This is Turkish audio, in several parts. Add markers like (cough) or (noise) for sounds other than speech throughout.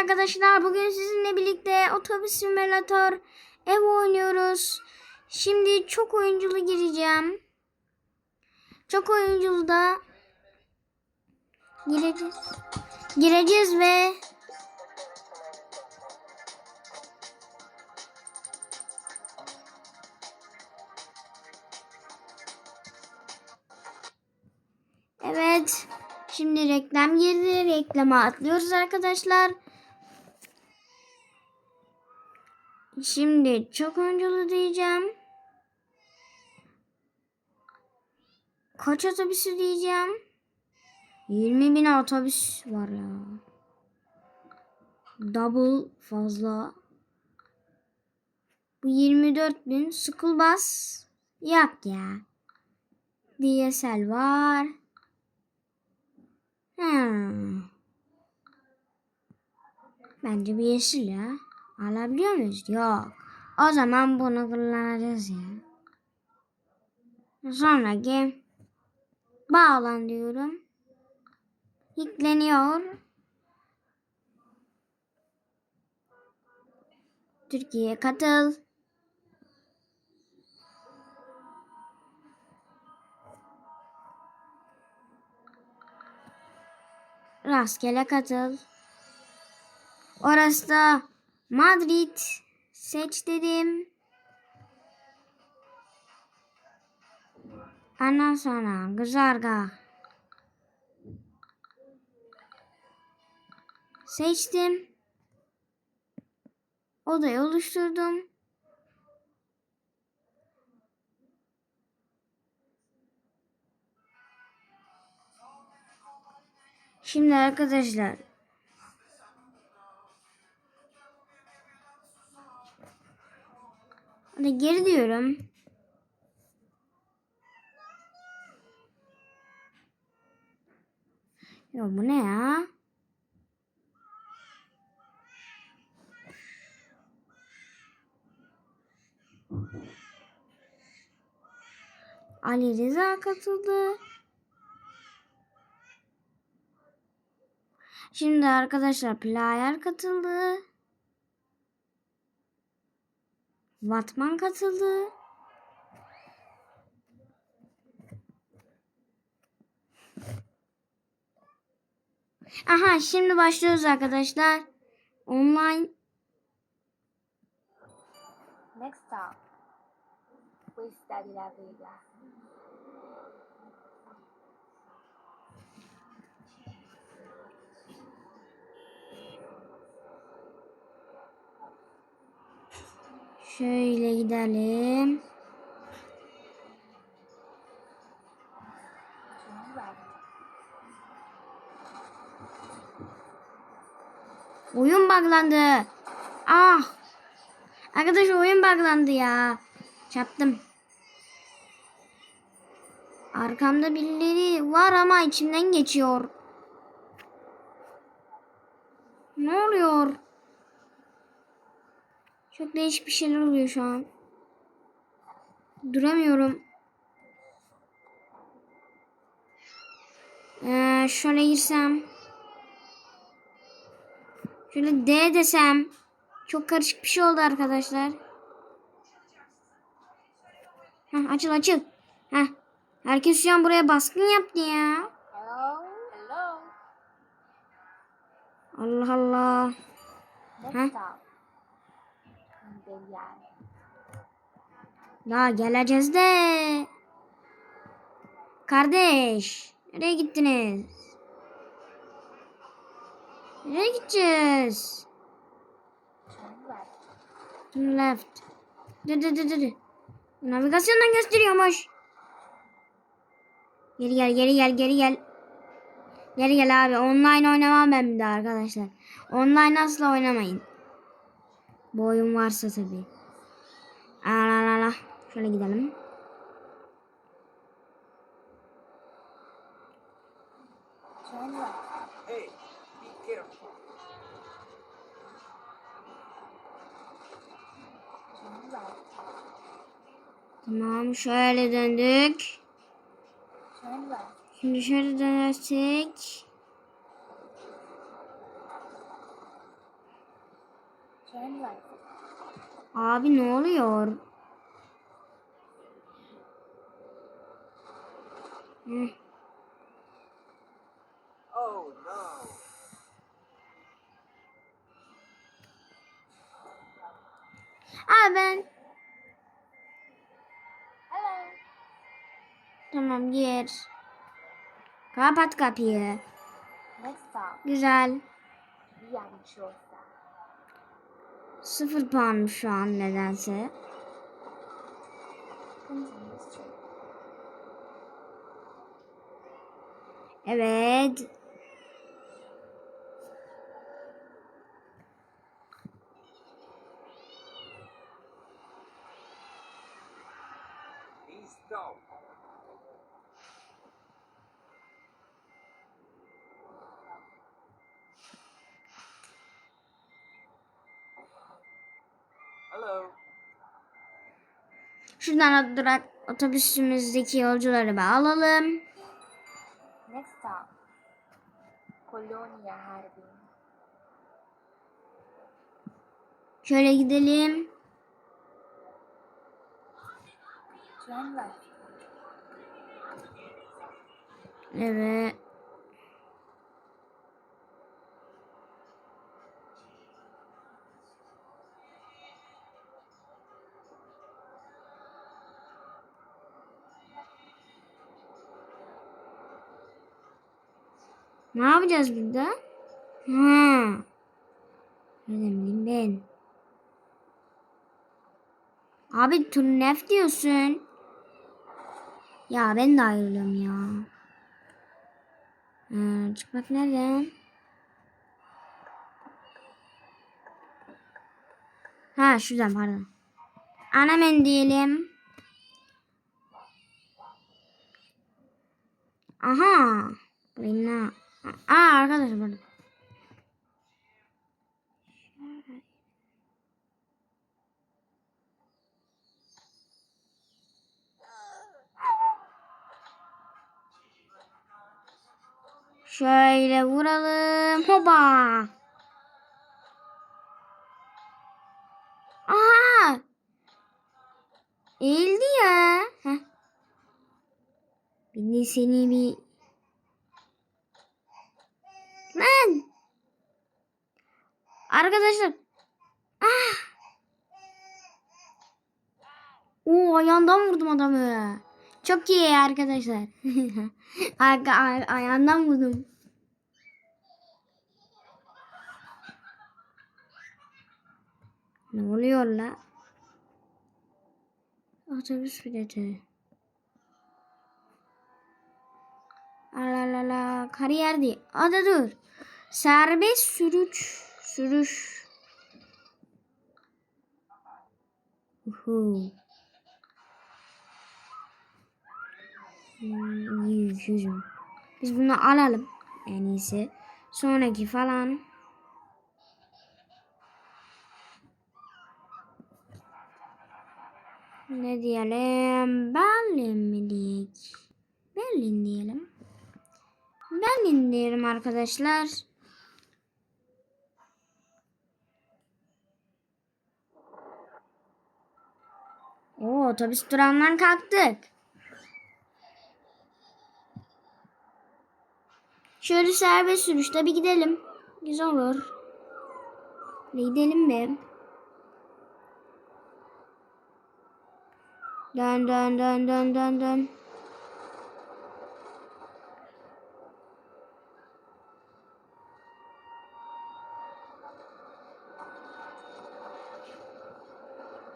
arkadaşlar. Bugün sizinle birlikte otobüs simülatör ev oynuyoruz. Şimdi çok oyunculu gireceğim. Çok oyunculu da gireceğiz. Gireceğiz ve Evet. Şimdi reklam girdi. Reklama atlıyoruz arkadaşlar. Şimdi çok oyunculu diyeceğim. Kaç otobüsü diyeceğim. 20 bin otobüs var ya. Double fazla. Bu 24 bin. School bus. Yok ya. DSL var. Hmm. Bence bir yeşil ya. Alabiliyor muyuz? Yok. O zaman bunu kullanacağız ya. Sonraki bağlan diyorum. Yükleniyor. Türkiye katıl. Rastgele katıl. Orası da Madrid. Seç dedim. Ondan sonra güzergah. Seçtim. Odayı oluşturdum. Şimdi arkadaşlar geri diyorum. Ya bu ne ya? Ali Rıza katıldı. Şimdi arkadaşlar player katıldı. Batman katıldı. Aha şimdi başlıyoruz arkadaşlar. Online Next stop, Cuesta de la şöyle gidelim. Oyun buglandı. Ah. Arkadaş oyun buglandı ya. Çarptım. Arkamda birileri var ama içimden geçiyor. Ne oluyor? Çok değişik bir şeyler oluyor şu an. Duramıyorum. Ee, şöyle girsem. Şöyle D desem. Çok karışık bir şey oldu arkadaşlar. Heh, açıl açıl. Heh. Herkes şu an buraya baskın yaptı ya. Hello? Hello? Allah Allah. Next Huh? Stop, Bellay. Daha geleceğiz de. Kardeş. Nereye gittiniz? Nereye gideceğiz? Turn left. Dı dı dı dı dı. Navigasyondan gösteriyormuş. Geri gel geri gel geri gel. Geri gel abi. Online oynamam ben bir daha arkadaşlar. Online asla oynamayın. Bu oyun varsa tabii. Ala ala ala. Şöyle gidelim. Tamam şöyle döndük. Şimdi şöyle dönersek. Abi ne oluyor? Hı. Oh no. Abi ben Hello. tamam gir. Kapat kapıyı. Next stop, Güzel. Viavicciosa. Sıfır puan şu an nedense. Evet. Hello. Şuradan durak otobüsümüzdeki yolcuları bir alalım. Next stop, Colonia Harbin. Şöyle gidelim. Evet. Ne yapacağız burada? Ha. Bileyim ben? Abi turnef diyorsun. Ya ben de ayrılıyorum ya. Ee, çıkmak nereden? Ha şuradan pardon. Anamen diyelim. Aha. Burayı? Aa arkadaşlar burada. Şöyle vuralım. Hoba. Aha. Eğildi ya. Heh. Bir de seni bir... Arkadaşlar. Ah. Oo ayağından vurdum adamı. Çok iyi arkadaşlar. (laughs) Ay- ay- ayağından vurdum. Ne oluyor la? Otobüs bileti. La la la kariyer değil. Adı dur. Serbest sürüş. Sürüş. Uhu. Hmm, iyi yüzüm. Biz bunu alalım en iyisi. Sonraki falan. Ne diyelim? Berlin mi diyek? Berlin diyelim. Berlin diyelim arkadaşlar. Oo, otobüs durağından kalktık. Şöyle serbest sürüşte bir gidelim. Güzel olur. Bir gidelim mi? Dön dön dön dön dön dön.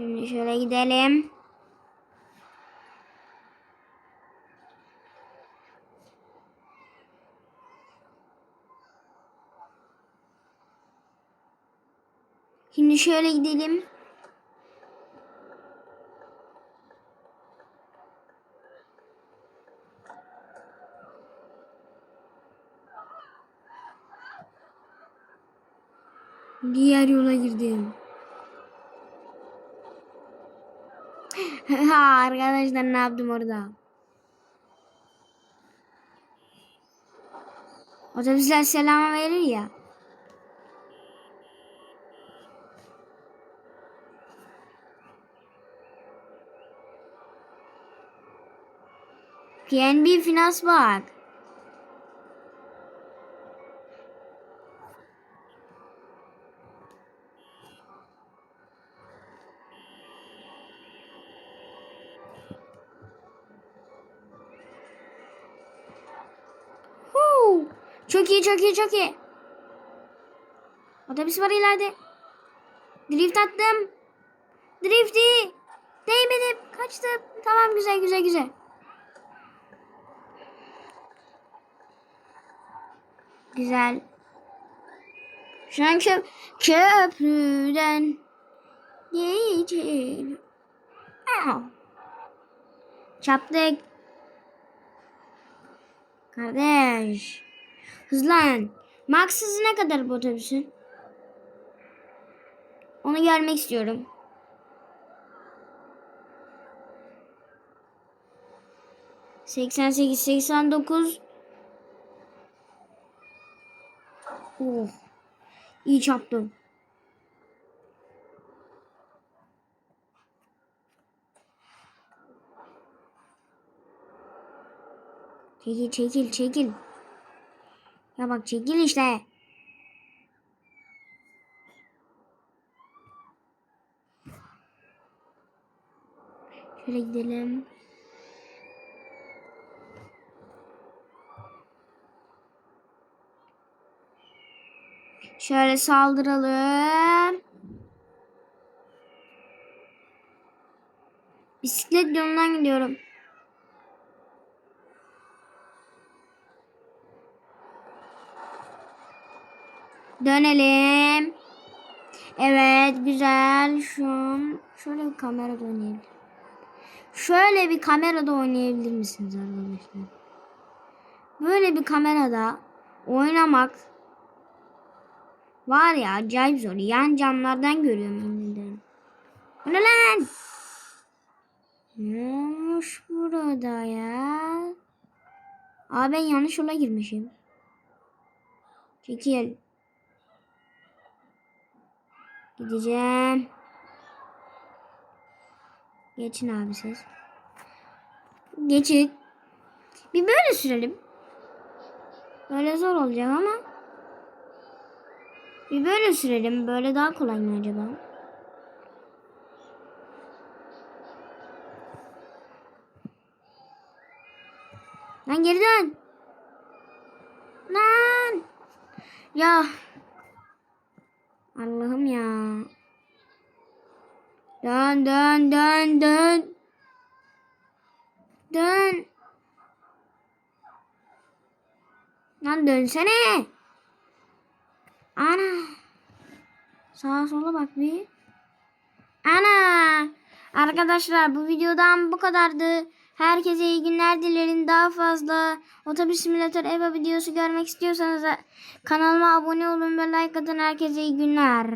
Şimdi şöyle gidelim. Şimdi şöyle gidelim. Diğer yola girdim. (laughs) Arkadaşlar ne yaptım orada? Otobüsler selama verir ya. PNB Finans Bank. Çok iyi çok iyi çok iyi. Otobüs var ileride. Drift attım. Drifty. Değmedim. Kaçtım. Tamam güzel güzel güzel. Güzel. Şu an köp köprüden. Au. Çaptık. Kardeş. Hızlan. Max hızı ne kadar bu otobüsün? Onu görmek istiyorum. Seksen sekiz, seksen dokuz. Oh. İyi çarptım. Çekil çekil çekil. Ya bak çekil işte. Şöyle gidelim. Şöyle saldıralım. Bisiklet yolundan gidiyorum. Dönelim. Evet güzel. Şu şöyle bir kamerada oynayalım. Şöyle bir kamerada oynayabilir misiniz arkadaşlar? Böyle bir kamerada oynamak var ya acayip zor. Yan camlardan görüyorum ederim. Bu ne lan? Ne olmuş burada ya? Aa ben yanlış yola girmişim. Çekil. Gideceğim. Geçin abi siz. Geçin. Bir böyle sürelim. Böyle zor olacak ama. Bir böyle sürelim. Böyle daha kolay mı acaba? Lan geri dön. Lan. Ya. Allah'ım ya. Dön dön dön dön. Dön. Lan dönsene. Ana. Sağa sola bak bir. Ana. Arkadaşlar bu videodan bu kadardı. Herkese iyi günler dilerim. Daha fazla otobüs simülatör eva videosu görmek istiyorsanız kanalıma abone olun ve like atın. Herkese iyi günler.